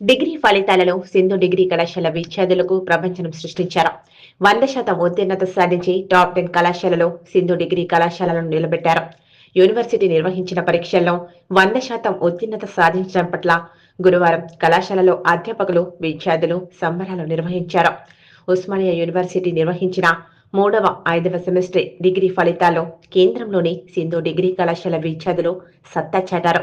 Degree ఫలితాలలో Sindhu degree కళాశాల విద్యార్థులకు ప్రపంచం సృష్టించారు. వంద శాతం ఉత్తీర్ణత సాధించి టాప్ టెన్ కళాశాలలో సింధు డిగ్రీ కళాశాలను నిలబెట్టారు. యూనివర్సిటీ నిర్వహించిన పరీక్షల్లో వంద శాతం ఉత్తీర్ణత సాధించడం పట్ల గురువారం కళాశాలలో అధ్యాపకులు విద్యార్థులు సంబరాలు నిర్వహించారు. ఉస్మానియా యూనివర్సిటీ నిర్వహించిన మూడవ ఐదవ సెమిస్టర్ డిగ్రీ ఫలితాల్లో కేంద్రంలోని సింధు డిగ్రీ కళాశాల విద్యార్థులు సత్తా చాటారు.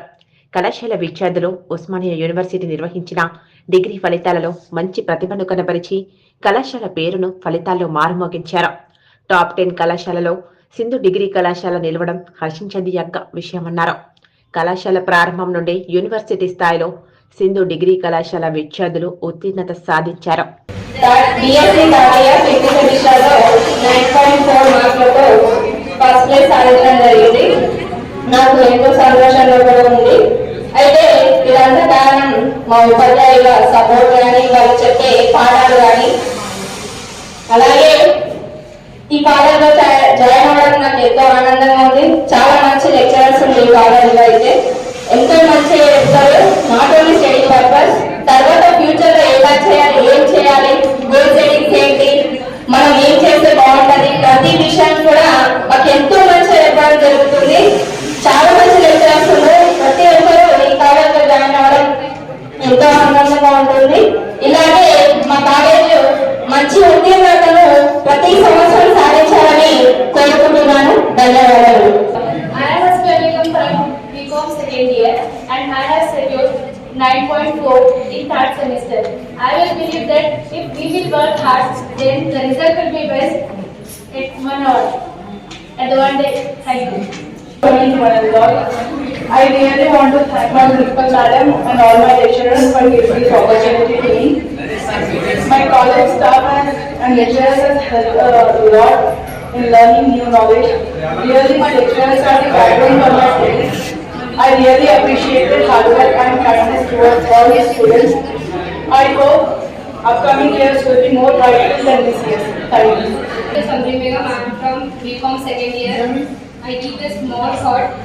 కళాశాల విద్యార్థులు ఉస్మానియా యూనివర్సిటీ నిర్వహించిన డిగ్రీ ఫలితాలలో మంచి ప్రతిభను కనపరిచి కళాశాల పేరును ఫలితాల్లో మారుమోగించారు. టాప్ టెన్ కళాశాలలో సింధు డిగ్రీ కళాశాల నిలవడం హర్షించదగ్గ విషయమన్నారు. కళాశాల ప్రారంభం నుండి యూనివర్సిటీ స్థాయిలో సింధు డిగ్రీ కళాశాల విద్యార్థులు ఉత్తీర్ణత సాధించారు బిఎస్సీ తాతయ్య ఫిఫ్త్ సెమిస్టర్లో నైన్ పాయింట్ ఫోర్ మార్కులతో ఫస్ట్ ప్లేస్ సాధించడం జరిగింది నాకు ఎంతో సంతోషంగా కూడా ఉంది అయితే ఇదంతా కారణం మా ఉపాధ్యాయుల సపోర్ట్ కానీ వాళ్ళు చెప్పే పాఠాలు కానీ అలాగే ఈ కాలేజ్లో జాయిన్ అవ్వడం నాకు ఎంతో ఆనందంగా ఉంది. చాలా మంచి లెక్చరర్స్ ఉంది ఈ కాలేజ్లో అయితే. ఎంతో మంచిగా చెప్తారు నాట్ ఓన్లీ స్టడీ పర్పస్. తర్వాత ఫ్యూచర్లో ఎలా చేయాలి? మంచి ఉత్తీర్ణతను ప్రతి సంవత్సరం సాధించాలని కోరుకుంటున్నాను ధన్యవాదాలు I am studying from BCom second year and I have secured 9.4 in third semester. I will believe that if we will work hard, then the result will be best at one hour. At the one day, thank you. I really want to thank my principal madam and all my lecturers for giving this opportunity to me. My college staff and, lecturers have helped uh, a lot in learning new knowledge. Really, my lecturers are the backbone for my studies. I really appreciate their hard work and kindness towards all the students. I hope upcoming years will be more brighter than this year. Thank you. Sandri Begum, I am from BCom second year. I keep a small thought.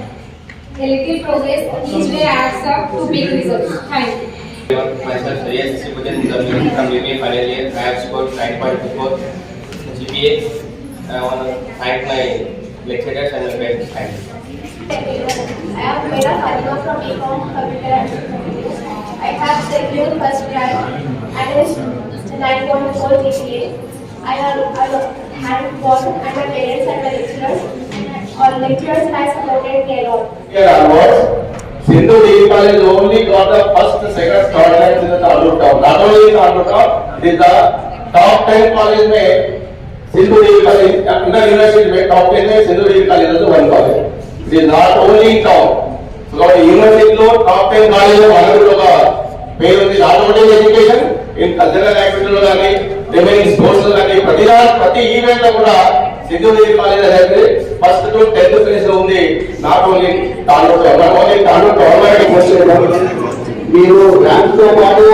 A little progress each day adds up to big results. Thank you. Myself, Reyes Sibuddin Zamir from BBA final year. I have scored 9.24 GPA. I want to thank my lecturers and my parents. Thank you. I am Mera Fatima from Ecom Computer I have secured first rank and is 9.4 GPA. I have I have worked and my parents and my lecturers. All lecturers have supported me a lot. year onwards, Sindhu Devi College only got the first, second, third rank in the Taluk top. Not only in Taluk top, it is the top ten college में Sindhu Devi College, अंदर university में top ten में Sindhu Devi College also one college. It is not only in town. So కాబట్టి university లో top ten college మనకు ఒక పేరు ఉంది not only education in cultural యాక్టివిటీలో కానీ రిమైనింగ్ స్పోర్ట్స్ లో కానీ ప్రతి దా- ప్రతి ఈవెంట్ లో కూడా సింధు కాలేజ్ అనేది ఫస్ట్ టు టెన్త్ ప్లేస్లో ఉంది. Not only taluk only taluk government మీరు ర్యాంక్తో పాటు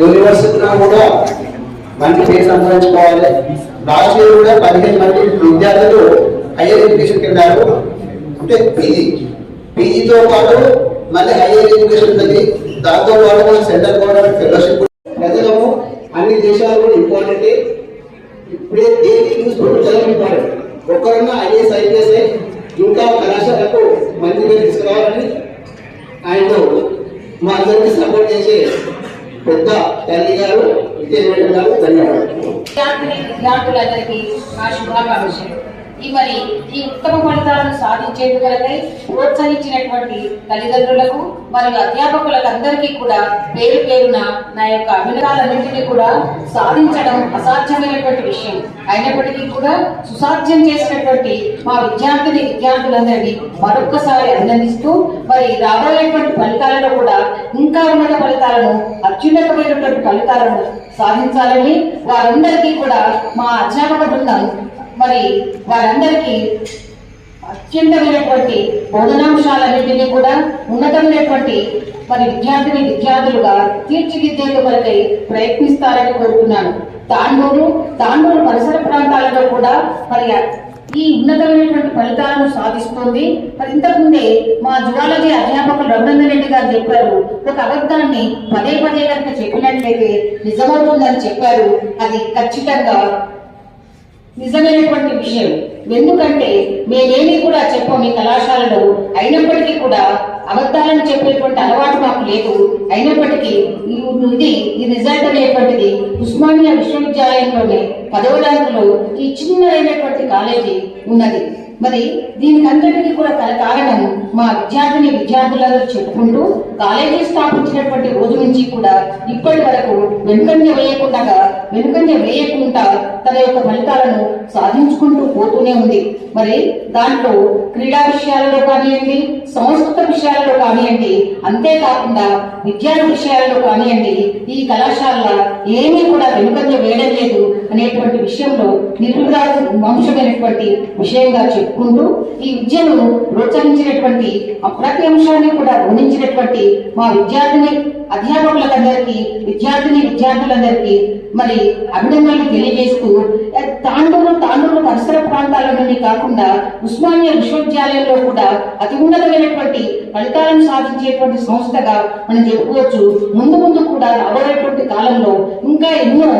యూనివర్సిటీలో కూడా మంచి పేరు సంపాదించుకోవాలి. లాస్ట్ ఇయర్ కూడా పదిహేను మంది విద్యార్థులు హైయర్ ఎడ్యుకేషన్కి వెళ్ళారు అంటే పీజీ పీజీతో పాటు మళ్ళీ హైయర్ ఎడ్యుకేషన్ ఉంది దాంతో పాటు సెంటర్ సెంట్రల్ మా అందరికీ సపోర్ట్ చేసే పెద్ద తల్లి గారు విజయవేణ గారు ధన్యవాదాలు. ఈ మరి ఈ ఉత్తమ ఫలితాలను సాధించేందుకు ప్రోత్సహించినటువంటి తల్లిదండ్రులకు మరియు అధ్యాపకులకు అందరికీ కూడా పేరు పేరున నా యొక్క అభినందనాలన్నింటినీ కూడా సాధించడం అసాధ్యమైనటువంటి విషయం. అయినప్పటికీ కూడా సుసాధ్యం చేసినటువంటి మా విద్యార్థిని విద్యార్థులందరినీ మరొక్కసారి అభినందిస్తూ మరి రాబోయేటువంటి ఫలితాలలో కూడా ఇంకా ఉన్నత ఫలితాలను అత్యున్నతమైనటువంటి ఫలితాలను సాధించాలని వారందరికీ కూడా మా అధ్యాపక బృందం మరి వారందరికీ అత్యంతమైనటువంటి బోధనాంశాలన్నింటినీ కూడా ఉన్నతమైనటువంటి మరి విద్యార్థిని విద్యార్థులుగా తీర్చిదిద్దేందుకు కొరకై ప్రయత్నిస్తారని కోరుతున్నాను. తాండూరు తాండూరు పరిసర ప్రాంతాలలో కూడా మరి ఈ ఉన్నతమైనటువంటి ఫలితాలను సాధిస్తుంది. మరి ఇంతకుముందే మా జువాలజీ అధ్యాపకులు రఘునందన్ రెడ్డి గారు చెప్పారు ఒక అబద్ధాన్ని పదే పదే కనుక చెప్పినట్లయితే నిజమవుతుందని చెప్పారు. అది ఖచ్చితంగా నిజమైనటువంటి విషయం. ఎందుకంటే మేమేమి కూడా చెప్పం ఈ కళాశాలలో. అయినప్పటికీ కూడా అబద్ధాలను చెప్పేటువంటి అలవాటు మాకు లేదు. అయినప్పటికీ ఈ- ఇది ఈ రిజల్ట్ అనేటువంటిది ఉస్మానియా విశ్వవిద్యాలయంలోనే పదవ ర్యాంకులో ఈ చిన్నదైనటువంటి కాలేజీ ఉన్నది. మరి దీనికి అంతటికీ కూడా కారణం మా విద్యార్థిని విద్యార్థులందరూ చెప్పుకుంటూ కాలేజీ స్థాపించినటువంటి రోజు నుంచి కూడా ఇప్పటి వరకు వెనుకంజ వేయకుండా వెనుకంజ వేయకుండా తన యొక్క ఫలితాలను సాధించుకుంటూ పోతూనే ఉంది. మరి దాంట్లో క్రీడా విషయాలలో కానివ్వండి సంస్కృత విషయాలలో కానివ్వండి అంతేకాకుండా విద్యా విషయాలలో కానివ్వండి ఈ కళాశాల ఏమీ కూడా వెనుకంజ వేయడం లేదు అనేటువంటి విషయంలో నిర్విరాజు వంశమైనటువంటి విషయంగా చెప్పుకుంటూ ఈ విద్యను ప్రోత్సహించినటువంటి ఆ ప్రతి అంశాన్ని కూడా గమనించినటువంటి మా విద్యార్థిని అధ్యాపకులందరికీ విద్యార్థిని విద్యార్థులందరికీ మరి అభినందనలు తెలియజేస్తూ తాండూరు తాండూరు పరిసర ప్రాంతాల నుండి కాకుండా ఉస్మానియా విశ్వవిద్యాలయంలో కూడా అతి ఉన్నతమైనటువంటి ఫలితాలను సాధించేటువంటి సంస్థగా మనం చెప్పుకోవచ్చు. ముందు ముందు కూడా రాబోయేటువంటి కాలంలో ఇంకా ఎన్నో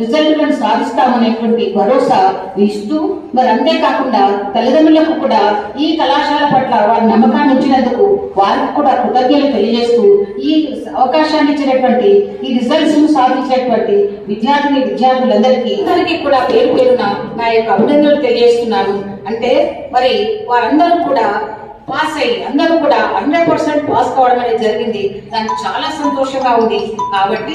రిజల్ట్లను సాధిస్తామనేటువంటి భరోసా ఇస్తూ మరి అంతేకాకుండా తల్లిదండ్రులకు కూడా ఈ కళాశాల పట్ల వారి నమ్మకాన్ని ఇచ్చినందుకు వారికి కూడా కృతజ్ఞతలు తెలియజేస్తూ ఈ అవకాశాన్ని ఇచ్చినటువంటి ఈ రిజల్ట్స్ను సాధించినటువంటి విద్యార్థిని విద్యార్థులందరికీ అందరికీ కూడా పేరు పేరున నా యొక్క అభినందనలు తెలియజేస్తున్నాను. అంటే మరి వారందరూ కూడా పాస్ అయ్యి అందరూ కూడా హండ్రెడ్ పర్సెంట్ పాస్ కావడం అనేది జరిగింది. దానికి చాలా సంతోషంగా ఉంది. కాబట్టి